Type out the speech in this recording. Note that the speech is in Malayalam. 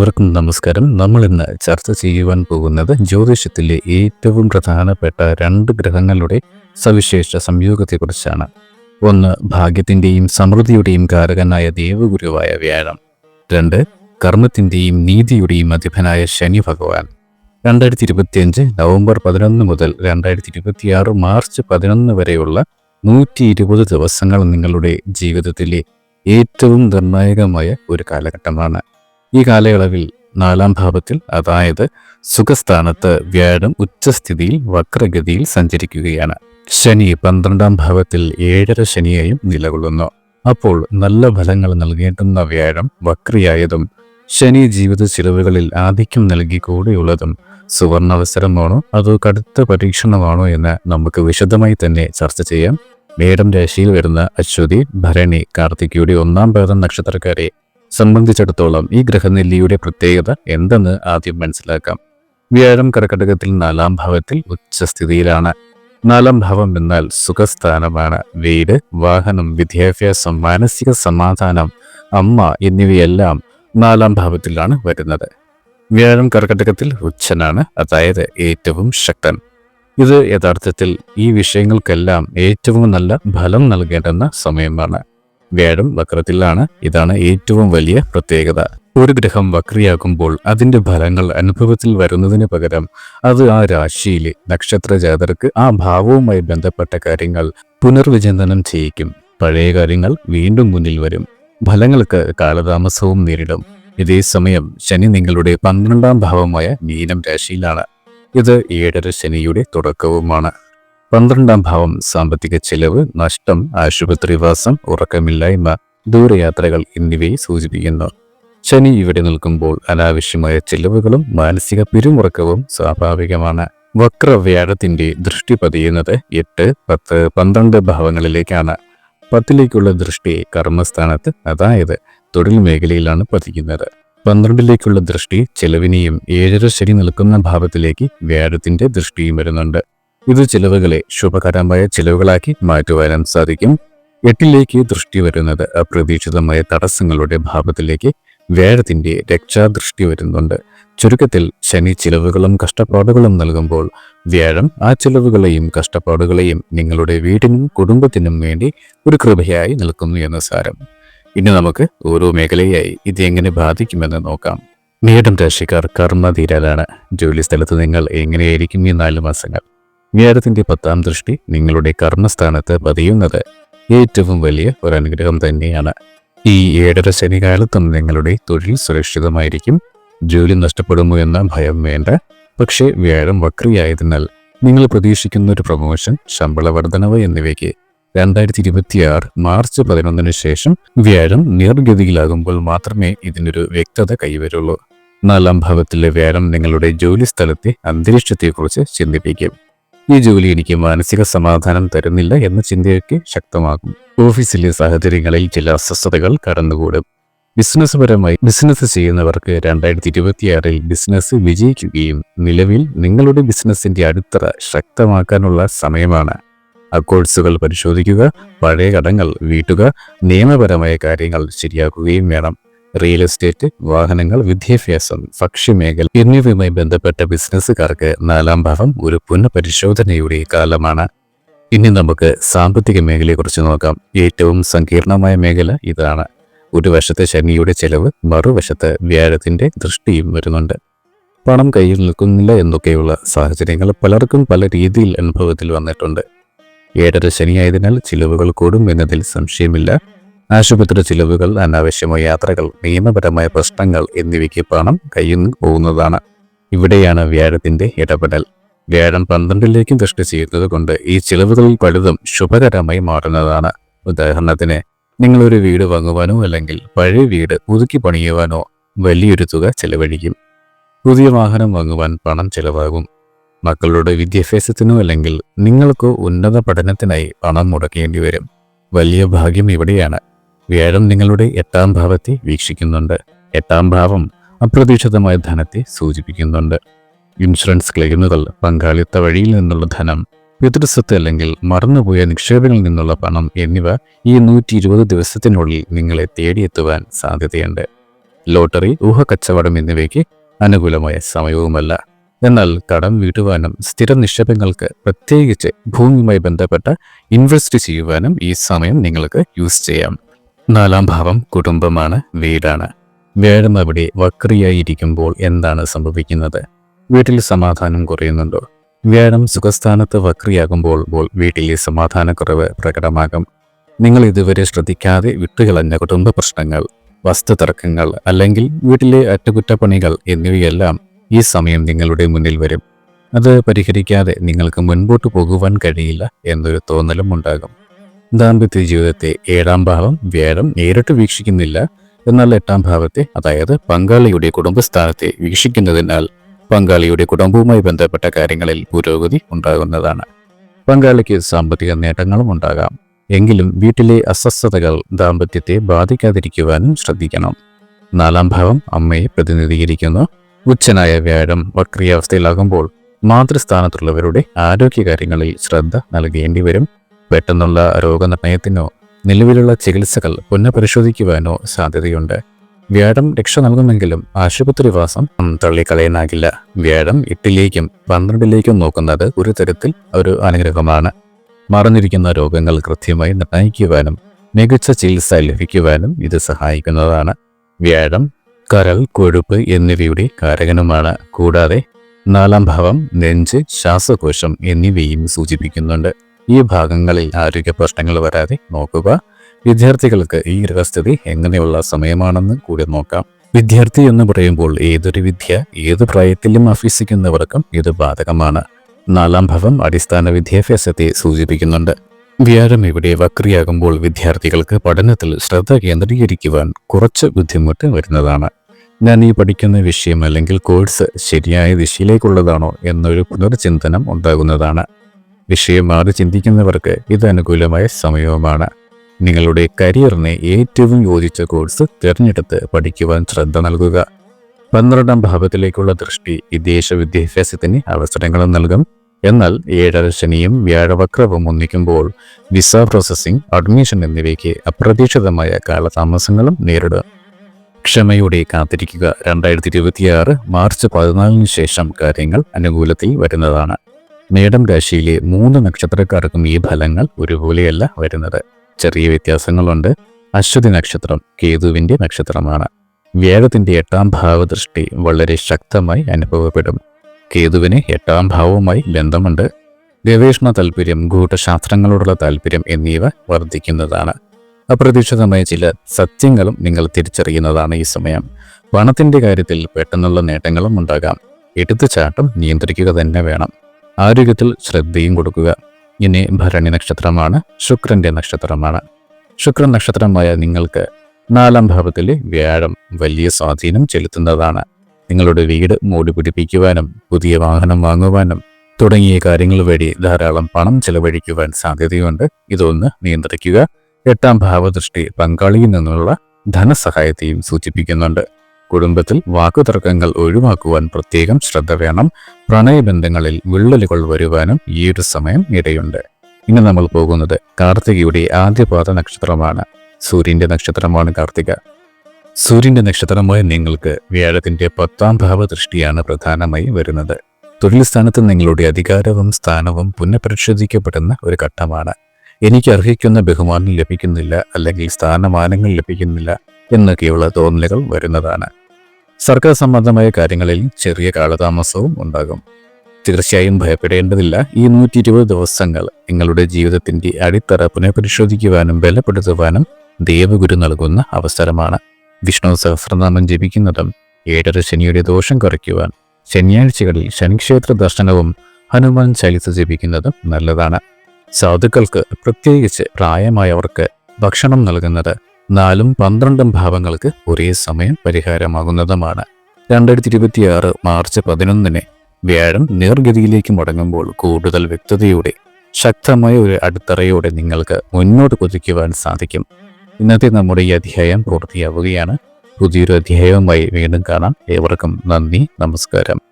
ഏവർക്കും നമസ്കാരം. നമ്മൾ ഇന്ന് ചർച്ച ചെയ്യുവാൻ പോകുന്നത് ജ്യോതിഷത്തിലെ ഏറ്റവും പ്രധാനപ്പെട്ട രണ്ട് ഗ്രഹങ്ങളുടെ സവിശേഷ സംയോഗത്തെക്കുറിച്ചാണ്. ഒന്ന് ഭാഗ്യത്തിന്റെയും സമൃദ്ധിയുടെയും കാരകനായ ദേവഗുരുവായ വ്യാഴം. രണ്ട് കർമ്മത്തിന്റെയും നീതിയുടെയും അധിപനായ ശനി ഭഗവാൻ. രണ്ടായിരത്തി ഇരുപത്തിയഞ്ച് നവംബർ പതിനൊന്ന് മുതൽ രണ്ടായിരത്തി ഇരുപത്തിയാറ് മാർച്ച് പതിനൊന്ന് വരെയുള്ള നൂറ്റി ഇരുപത് ദിവസങ്ങൾ നിങ്ങളുടെ ജീവിതത്തിലെ ഏറ്റവും നിർണായകമായ ഒരു കാലഘട്ടമാണ്. ഈ കാലയളവിൽ നാലാം ഭാവത്തിൽ അതായത് സുഖസ്ഥാനത്ത് വ്യാഴം ഉച്ചസ്ഥിതിയിൽ വക്രഗതിയിൽ സഞ്ചരിക്കുകയാണ്. ശനി പന്ത്രണ്ടാം ഭാവത്തിൽ ഏഴര ശനിയെയും നിലകൊള്ളുന്നു. അപ്പോൾ നല്ല ഫലങ്ങൾ നൽകേണ്ടുന്ന വ്യാഴം വക്രിയായതും ശനി ജീവിത ചിലവുകളിൽ ആധിക്യം നൽകി കൂടെയുള്ളതും സുവർണാവസരമാണോ അതോ കടുത്ത പരീക്ഷണമാണോ എന്ന് നമുക്ക് വിശദമായി തന്നെ ചർച്ച ചെയ്യാം. മേടം രാശിയിൽ വരുന്ന അശ്വതി ഭരണി കാർത്തികയുടെ ഒന്നാം പാദം നക്ഷത്രക്കാരെ സംബന്ധിച്ചിടത്തോളം ഈ ഗ്രഹനെല്ലിയുടെ പ്രത്യേകത എന്തെന്ന് ആദ്യം മനസ്സിലാക്കാം. വ്യാഴം കർക്കടകത്തിൽ നാലാം ഭാവത്തിൽ ഉച്ചസ്ഥിതിയിലാണ്. നാലാം ഭാവം എന്നാൽ സുഖസ്ഥാനമാണ്. വീട് വാഹനം വിദ്യാഭ്യാസം മാനസിക സമാധാനം അമ്മ എന്നിവയെല്ലാം നാലാം ഭാവത്തിലാണ് വരുന്നത്. വ്യാഴം കർക്കടകത്തിൽ ഉച്ചനാണ് അതായത് ഏറ്റവും ശക്തൻ. ഇത് യഥാർത്ഥത്തിൽ ഈ വിഷയങ്ങൾക്കെല്ലാം ഏറ്റവും നല്ല ഫലം നൽകേണ്ടുന്ന സമയമാണ്. വ്യാഴം വക്രത്തിലാണ്. ഇതാണ് ഏറ്റവും വലിയ പ്രത്യേകത. ഒരു ഗ്രഹം വക്രിയാകുമ്പോൾ അതിന്റെ ഫലങ്ങൾ അനുഭവത്തിൽ വരുന്നതിന് പകരം അത് ആ രാശിയിലെ നക്ഷത്ര ജാതർക്ക് ആ ഭാവവുമായി ബന്ധപ്പെട്ട കാര്യങ്ങൾ പുനർവിചിന്തനം ചെയ്യിക്കും. പഴയ കാര്യങ്ങൾ വീണ്ടും മുന്നിൽ വരും. ഫലങ്ങൾക്ക് കാലതാമസവും നേരിടും. ഇതേ സമയം ശനി നിങ്ങളുടെ പന്ത്രണ്ടാം ഭാവമായ മീനം രാശിയിലാണ്. ഇത് ഏഴര ശനിയുടെ തുടക്കവുമാണ്. പന്ത്രണ്ടാം ഭാവം സാമ്പത്തിക ചെലവ് നഷ്ടം ആശുപത്രിവാസം ഉറക്കമില്ലായ്മ ദൂരയാത്രകൾ എന്നിവയെ സൂചിപ്പിക്കുന്നു. ശനി ഇവിടെ നിൽക്കുമ്പോൾ അനാവശ്യമായ ചെലവുകളും മാനസിക പിരിമുറക്കവും സ്വാഭാവികമാണ്. വക്രവ്യാഴത്തിന്റെ ദൃഷ്ടി പതിയുന്നത് എട്ട് പത്ത് പന്ത്രണ്ട് ഭാവങ്ങളിലേക്കാണ്. പത്തിലേക്കുള്ള ദൃഷ്ടി കർമ്മസ്ഥാനത്ത് അതായത് തൊഴിൽ മേഖലയിലാണ് പതിക്കുന്നത്. പന്ത്രണ്ടിലേക്കുള്ള ദൃഷ്ടി ചെലവിനെയും ഏഴര ശനി നിൽക്കുന്ന ഭാവത്തിലേക്ക് വ്യാഴത്തിന്റെ ദൃഷ്ടിയും വരുന്നുണ്ട്. ഇത് ചിലവുകളെ ശുഭകരമായ ചിലവുകളാക്കി മാറ്റുവാനും സാധിക്കും. എട്ടിലേക്ക് ദൃഷ്ടി വരുന്നത് അപ്രതീക്ഷിതമായ തടസ്സങ്ങളുടെ ഭാവത്തിലേക്ക് വേഴത്തിന്റെ രക്ഷാദൃഷ്ടി വരുന്നുണ്ട്. ചുരുക്കത്തിൽ ശനി ചിലവുകളും കഷ്ടപ്പാടുകളും നൽകുമ്പോൾ വ്യാഴം ആ ചിലവുകളെയും കഷ്ടപ്പാടുകളെയും നിങ്ങളുടെ വീടിനും കുടുംബത്തിനും വേണ്ടി ഒരു കൃപയായി നിൽക്കുന്നു എന്ന് സാരം. ഇനി നമുക്ക് ഓരോ മേഖലയായി ഇത് എങ്ങനെ ബാധിക്കുമെന്ന് നോക്കാം. മേടം രാശിക്കാർ ജോലി സ്ഥലത്ത് നിങ്ങൾ എങ്ങനെയായിരിക്കും ഈ നാല് മാസങ്ങൾ വ്യാഴത്തിന്റെ പത്താം ദൃഷ്ടി നിങ്ങളുടെ കർമ്മസ്ഥാനത്ത് പതിയുന്നത് ഏറ്റവും വലിയ ഒരു അനുഗ്രഹം തന്നെയാണ്. ഈ ഏഴര ശനികാലത്തും നിങ്ങളുടെ തൊഴിൽ സുരക്ഷിതമായിരിക്കും. ജോലി നഷ്ടപ്പെടുമോ എന്ന ഭയം വേണ്ട. പക്ഷേ വ്യാഴം വക്രിയായതിനാൽ നിങ്ങൾ പ്രതീക്ഷിക്കുന്ന ഒരു പ്രമോഷൻ ശമ്പള വർധനവ് എന്നിവയ്ക്ക് രണ്ടായിരത്തി ഇരുപത്തിയാറ് മാർച്ച് പതിനൊന്നിന് ശേഷം വ്യാഴം നിർഗതിയിലാകുമ്പോൾ മാത്രമേ ഇതിനൊരു വ്യക്തത കൈവരുള്ളൂ. നാലാം ഭാവത്തിലെ വ്യാഴം നിങ്ങളുടെ ജോലി സ്ഥലത്തെ അന്തരീക്ഷത്തെക്കുറിച്ച് ചിന്തിപ്പിക്കും. ഈ ജോലി എനിക്ക് മാനസിക സമാധാനം തരുന്നില്ല എന്ന ചിന്തയൊക്കെ ശക്തമാകും. ഓഫീസിലെ സാഹചര്യങ്ങളിൽ ചില അസ്വസ്ഥതകൾ കടന്നുകൂടും. ബിസിനസ് പരമായി ബിസിനസ് ചെയ്യുന്നവർക്ക് രണ്ടായിരത്തി ഇരുപത്തിയാറിൽ ബിസിനസ് വിജയിക്കുകയും നിലവിൽ നിങ്ങളുടെ ബിസിനസിന്റെ അടിത്തറ ശക്തമാക്കാനുള്ള സമയമാണ്. അക്കൗണ്ട്സുകൾ പരിശോധിക്കുക പഴയ കടങ്ങൾ വീട്ടുക നിയമപരമായ കാര്യങ്ങൾ ശരിയാക്കുകയും വേണം. റിയൽ എസ്റ്റേറ്റ് വാഹനങ്ങൾ വിദ്യാഭ്യാസം ഭക്ഷ്യമേഖല എന്നിവയുമായി ബന്ധപ്പെട്ട ബിസിനസ്സുകാർക്ക് നാലാം ഭാവം ഒരു പുനഃപരിശോധനയുടെ കാലമാണ്. ഇനി നമുക്ക് സാമ്പത്തിക മേഖലയെക്കുറിച്ച് നോക്കാം. ഏറ്റവും സങ്കീർണമായ മേഖല ഇതാണ്. ഒരു വശത്തെ ശനിയുടെ ചെലവ് മറുവശത്ത് വ്യാഴത്തിന്റെ ദൃഷ്ടിയും വരുന്നുണ്ട്. പണം കയ്യിൽ നിൽക്കുന്നില്ല എന്നൊക്കെയുള്ള സാഹചര്യങ്ങൾ പലർക്കും പല രീതിയിൽ അനുഭവത്തിൽ വന്നിട്ടുണ്ട്. ഏഴര ശനിയായതിനാൽ ചിലവുകൾ കൂടും എന്നതിൽ സംശയമില്ല. ആശുപത്രി ചിലവുകൾ അനാവശ്യമായ യാത്രകൾ നിയമപരമായ പ്രശ്നങ്ങൾ എന്നിവയ്ക്ക് പണം കയ്യിൽ പോകുന്നതാണ്. ഇവിടെയാണ് വ്യാഴത്തിന്റെ ഇടപെടൽ. വ്യാഴം പന്ത്രണ്ടിലേക്കും ദൃഷ്ടി ചെയ്യുന്നത് കൊണ്ട് ഈ ചിലവുകളിൽ പലതും ശുഭകരമായി മാറുന്നതാണ്. ഉദാഹരണത്തിന് നിങ്ങളൊരു വീട് വാങ്ങുവാനോ അല്ലെങ്കിൽ പഴയ വീട് പുതുക്കി പണിയുവാനോ വലിയൊരു തുക ചെലവഴിക്കും. പുതിയ വാഹനം വാങ്ങുവാൻ പണം ചെലവാകും. മക്കളുടെ വിദ്യാഭ്യാസത്തിനോ അല്ലെങ്കിൽ നിങ്ങൾക്ക് ഉന്നത പഠനത്തിനായി പണം മുടക്കേണ്ടി വരും. വലിയ ഭാഗ്യം ഇവിടെയാണ്. വ്യാഴം നിങ്ങളുടെ എട്ടാം ഭാവത്തെ വീക്ഷിക്കുന്നുണ്ട്. എട്ടാം ഭാവം അപ്രതീക്ഷിതമായ ധനത്തെ സൂചിപ്പിക്കുന്നുണ്ട്. ഇൻഷുറൻസ് ക്ലെയിമുകൾ പങ്കാളിത്ത വഴിയിൽ നിന്നുള്ള ധനം പിതൃസ്വത്ത് അല്ലെങ്കിൽ മറന്നുപോയ നിക്ഷേപങ്ങളിൽ നിന്നുള്ള പണം എന്നിവ ഈ നൂറ്റി ഇരുപത് ദിവസത്തിനുള്ളിൽ നിങ്ങളെ തേടിയെത്തുവാൻ സാധ്യതയുണ്ട്. ലോട്ടറി ഊഹക്കച്ചവടം എന്നിവയ്ക്ക് അനുകൂലമായ സമയവുമല്ല. എന്നാൽ കടം വീട്ടുവാനും സ്ഥിര നിക്ഷേപങ്ങൾക്ക് പ്രത്യേകിച്ച് ഭൂമിയുമായി ബന്ധപ്പെട്ട ഇൻവെസ്റ്റ് ചെയ്യുവാനും ഈ സമയം നിങ്ങൾക്ക് യൂസ് ചെയ്യാം. നാലാം ഭാവം കുടുംബമാണ് വീടാണ്. വ്യാഴം അവിടെ വക്രിയായിരിക്കുമ്പോൾ എന്താണ് സംഭവിക്കുന്നത്? വീട്ടിൽ സമാധാനം കുറയുന്നുണ്ടോ? വ്യാഴം സുഖസ്ഥാനത്ത് വക്രിയാകുമ്പോൾ വീട്ടിലെ സമാധാനക്കുറവ് പ്രകടമാകും. നിങ്ങൾ ഇതുവരെ ശ്രദ്ധിക്കാതെ വിട്ടുകളഞ്ഞ കുടുംബ പ്രശ്നങ്ങൾ വസ്തുതർക്കങ്ങൾ അല്ലെങ്കിൽ വീട്ടിലെ അറ്റകുറ്റപ്പണികൾ എന്നിവയെല്ലാം ഈ സമയം നിങ്ങളുടെ മുന്നിൽ വരും. അത് പരിഹരിക്കാതെ നിങ്ങൾക്ക് മുൻപോട്ട് പോകുവാൻ കഴിയില്ല എന്നൊരു തോന്നലും ഉണ്ടാകും. ദാമ്പത്യ ജീവിതത്തെ ഏഴാം ഭാവം വ്യാഴം നേരിട്ട് വീക്ഷിക്കുന്നില്ല. എന്നാൽ എട്ടാം ഭാവത്തെ അതായത് പങ്കാളിയുടെ കുടുംബസ്ഥാനത്തെ വീക്ഷിക്കുന്നതിനാൽ പങ്കാളിയുടെ കുടുംബവുമായി ബന്ധപ്പെട്ട കാര്യങ്ങളിൽ പുരോഗതി ഉണ്ടാകുന്നതാണ്. പങ്കാളിക്ക് സാമ്പത്തിക നേട്ടങ്ങളും ഉണ്ടാകാം. എങ്കിലും വീട്ടിലെ അസ്വസ്ഥതകൾ ദാമ്പത്യത്തെ ബാധിക്കാതിരിക്കുവാനും ശ്രദ്ധിക്കണം. നാലാം ഭാവം അമ്മയെ പ്രതിനിധീകരിക്കുന്നു. ഉച്ചനായ വ്യാഴം വക്രിയാവസ്ഥയിലാകുമ്പോൾ മാതൃസ്ഥാനത്തുള്ളവരുടെ ആരോഗ്യകാര്യങ്ങളിൽ ശ്രദ്ധ നൽകേണ്ടി വരും. പെട്ടെന്നുള്ള രോഗനിർണയത്തിനോ നിലവിലുള്ള ചികിത്സകൾ പുനഃപരിശോധിക്കുവാനോ സാധ്യതയുണ്ട്. വ്യാഴം രക്ഷ നൽകുമെങ്കിലും ആശുപത്രിവാസം തള്ളിക്കളയാനാകില്ല. വ്യാഴം എട്ടിലേക്കും പന്ത്രണ്ടിലേക്കും നോക്കുന്നത് ഒരു തരത്തിൽ ഒരു അനുഗ്രഹമാണ്. മറഞ്ഞിരിക്കുന്ന രോഗങ്ങൾ കൃത്യമായി നിർണയിക്കുവാനും മികച്ച ചികിത്സ ലഭിക്കുവാനും ഇത് സഹായിക്കുന്നതാണ്. വ്യാഴം കരൾ കൊഴുപ്പ് എന്നിവയുടെ കാരകനുമാണ്. കൂടാതെ നാലാം ഭാവം നെഞ്ച് ശ്വാസകോശം എന്നിവയും സൂചിപ്പിക്കുന്നുണ്ട്. ഈ ഭാഗങ്ങളിൽ ആരോഗ്യ പ്രശ്നങ്ങൾ വരാതെ നോക്കുക. വിദ്യാർത്ഥികൾക്ക് ഈ ഗ്രഹസ്ഥിതി എങ്ങനെയുള്ള സമയമാണെന്ന് കൂടി നോക്കാം. വിദ്യാർത്ഥി എന്ന് പറയുമ്പോൾ ഏതൊരു വിദ്യ ഏത് പ്രായത്തിലും അഭ്യസിക്കുന്നവർക്കും ഇത് ബാധകമാണ്. നാലാം ഭവം അടിസ്ഥാന വിദ്യാഭ്യാസത്തെ സൂചിപ്പിക്കുന്നുണ്ട്. വ്യാഴം ഇവിടെ വക്രിയാകുമ്പോൾ വിദ്യാർത്ഥികൾക്ക് പഠനത്തിൽ ശ്രദ്ധ കേന്ദ്രീകരിക്കുവാൻ കുറച്ച് ബുദ്ധിമുട്ട് വരുന്നതാണ്. ഞാൻ ഈ പഠിക്കുന്ന വിഷയം അല്ലെങ്കിൽ കോഴ്സ് ശരിയായ ദിശയിലേക്കുള്ളതാണോ എന്നൊരു പുനർചിന്തനം ഉണ്ടാകുന്നതാണ്. വിഷയം മാറി ചിന്തിക്കുന്നവർക്ക് ഇത് അനുകൂലമായ സമയവുമാണ്. നിങ്ങളുടെ കരിയറിനെ ഏറ്റവും യോജിച്ച കോഴ്സ് തിരഞ്ഞെടുത്ത് പഠിക്കുവാൻ ശ്രദ്ധ നൽകുക. പന്ത്രണ്ടാം ഭാവത്തിലേക്കുള്ള ദൃഷ്ടി വിദേശ വിദ്യാഭ്യാസത്തിന് അവസരങ്ങളും നൽകും. എന്നാൽ ഏഴര ശനിയും വ്യാഴവക്രവും ഒന്നിക്കുമ്പോൾ വിസ പ്രോസസ്സിംഗ് അഡ്മിഷൻ എന്നിവയ്ക്ക് അപ്രതീക്ഷിതമായ കാലതാമസങ്ങളും നേരിടും. ക്ഷമയോടെ കാത്തിരിക്കുക. രണ്ടായിരത്തി ഇരുപത്തിയാറ് മാർച്ച് പതിനാലിന് ശേഷം കാര്യങ്ങൾ അനുകൂലത്തിൽ വരുന്നതാണ്. മേടം രാശിയിലെ മൂന്ന് നക്ഷത്രക്കാർക്കും ഈ ഫലങ്ങൾ ഒരുപോലെയല്ല വരുന്നത്. ചെറിയ വ്യത്യാസങ്ങളുണ്ട്. അശ്വതി നക്ഷത്രം കേതുവിന്റെ നക്ഷത്രമാണ്. വ്യാഴത്തിന്റെ എട്ടാം ഭാവദൃഷ്ടി വളരെ ശക്തമായി അനുഭവപ്പെടും. കേതുവിന് എട്ടാം ഭാവവുമായി ബന്ധമുണ്ട്. ഗവേഷണ താല്പര്യം ഗൂഢശാസ്ത്രങ്ങളോടുള്ള താല്പര്യം എന്നിവ വർദ്ധിക്കുന്നതാണ്. അപ്രതീക്ഷിതമായ ചില സത്യങ്ങളും നിങ്ങൾ തിരിച്ചറിയുന്നതാണ് ഈ സമയം. പണത്തിന്റെ കാര്യത്തിൽ പെട്ടെന്നുള്ള നേട്ടങ്ങളും ഉണ്ടാകാം. എടുത്തുചാട്ടം നിയന്ത്രിക്കുക തന്നെ വേണം. ആരോഗ്യത്തിൽ ശ്രദ്ധയും കൊടുക്കുക. ഇനി ഭരണി നക്ഷത്രമാണ് ശുക്രന്റെ നക്ഷത്രമാണ്. ശുക്രൻ നക്ഷത്രമായ നിങ്ങൾക്ക് നാലാം ഭാവത്തിൽ വ്യാഴം വലിയ സ്വാധീനം ചെലുത്തുന്നതാണ്. നിങ്ങളുടെ വീട് മൂടി പിടിപ്പിക്കുവാനും പുതിയ വാഹനം വാങ്ങുവാനും തുടങ്ങിയ കാര്യങ്ങൾ വഴി ധാരാളം പണം ചെലവഴിക്കുവാൻ സാധ്യതയുണ്ട്. ഇതൊന്ന് നിയന്ത്രിക്കുക. എട്ടാം ഭാവദൃഷ്ടി പങ്കാളിയിൽ നിന്നുള്ള ധനസഹായത്തെയും സൂചിപ്പിക്കുന്നുണ്ട്. കുടുംബത്തിൽ വാക്കുതർക്കങ്ങൾ ഒഴിവാക്കുവാൻ പ്രത്യേകം ശ്രദ്ധ വേണം. പ്രണയബന്ധങ്ങളിൽ വിള്ളലുകൾ വരുവാനും ഈ ഒരു സമയം ഇടയുണ്ട്. ഇനി നമ്മൾ പോകുന്നത് കാർത്തികയുടെ ആദ്യപാദ നക്ഷത്രമാണ്. സൂര്യന്റെ നക്ഷത്രമാണ് കാർത്തിക. സൂര്യന്റെ നക്ഷത്രമായ നിങ്ങൾക്ക് വ്യാഴത്തിന്റെ പത്താം ഭാവ ദൃഷ്ടിയാണ് പ്രധാനമായി വരുന്നത്. തൊഴിൽ സ്ഥാനത്ത് നിങ്ങളുടെ അധികാരവും സ്ഥാനവും പുനഃപരിശോധിക്കപ്പെടുന്ന ഒരു ഘട്ടമാണ്. എനിക്ക് അർഹിക്കുന്ന ബഹുമാനം ലഭിക്കുന്നില്ല അല്ലെങ്കിൽ സ്ഥാനമാനങ്ങൾ ലഭിക്കുന്നില്ല എന്നൊക്കെയുള്ള തോന്നലുകൾ വരുന്നതാണ്. സർക്കാർ സംബന്ധമായ കാര്യങ്ങളിൽ ചെറിയ കാലതാമസവും ഉണ്ടാകും. തീർച്ചയായും ഭയപ്പെടേണ്ടതില്ല. ഈ നൂറ്റി ഇരുപത് ദിവസങ്ങൾ നിങ്ങളുടെ ജീവിതത്തിന്റെ അടിത്തറ പുനഃപരിശോധിക്കുവാനും ബലപ്പെടുത്തുവാനും ദേവഗുരു നൽകുന്ന അവസരമാണ്. വിഷ്ണു സഹസ്രനാമം ജപിക്കുന്നതും ഏഴര ശനിയുടെ ദോഷം കുറയ്ക്കുവാൻ ശനിയാഴ്ചകളിൽ ശനിക്ഷേത്ര ദർശനവും ഹനുമാൻ ചലിത ജപിക്കുന്നതും നല്ലതാണ്. സാധുക്കൾക്ക് പ്രത്യേകിച്ച് പ്രായമായവർക്ക് ഭക്ഷണം നൽകുന്നത് നാലും പന്ത്രണ്ടും ഭാവങ്ങൾക്ക് ഒരേ സമയം പരിഹാരമാകുന്നതുമാണ്. രണ്ടായിരത്തി ഇരുപത്തിയാറ് മാർച്ച് പതിനൊന്നിന് വ്യാഴം നേർഗതിയിലേക്ക് മുടങ്ങുമ്പോൾ കൂടുതൽ വ്യക്തതയോടെ ശക്തമായ ഒരു അടിത്തറയോടെ നിങ്ങൾക്ക് മുന്നോട്ട് കുതിക്കുവാൻ സാധിക്കും. ഇന്നത്തെ നമ്മുടെ ഈ അധ്യായം പൂർത്തിയാവുകയാണ്. പുതിയൊരു അധ്യായവുമായി വീണ്ടും കാണാം. ഏവർക്കും നന്ദി നമസ്കാരം.